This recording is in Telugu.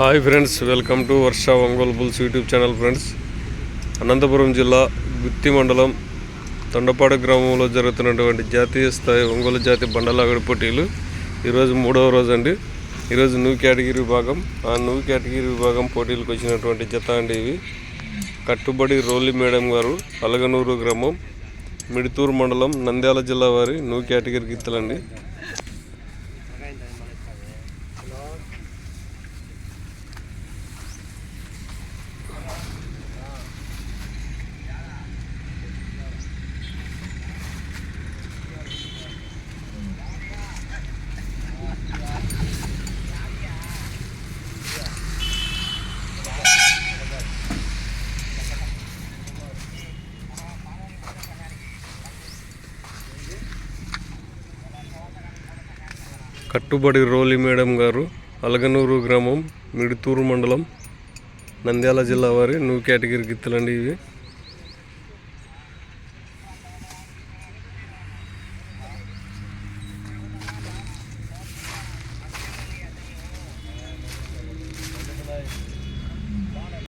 Hi friends welcome to Varsha Ongole bulls YouTube channel friends Anantapuram జిల్లా గుత్తి మండలం తొండపాడు గ్రామంలో జరుగుతున్నటువంటి జాతీయ స్థాయి ఒంగోలు జాతి బండలాగడి పోటీలు. ఈరోజు మూడవ రోజు అండి. ఈరోజు న్యూ కేటగిరీ విభాగం. ఆ న్యూ కేటగిరీ విభాగం పోటీలకు వచ్చినటువంటి జత అండి ఇవి. కట్టుబడి రోలి మేడం గారు అలగనూరు గ్రామం మిడితూరు మండలం నంద్యాల జిల్లా వారి న్యూ కేటగిరీ గిత్తలండి కట్టుబడి రోలి మేడం గారు అలగనూరు గ్రామం మిడుతూరు మండలం నంద్యాల జిల్లా వారి న్యూ కేటగిరీ గిత్తలండి ఇవి. Thank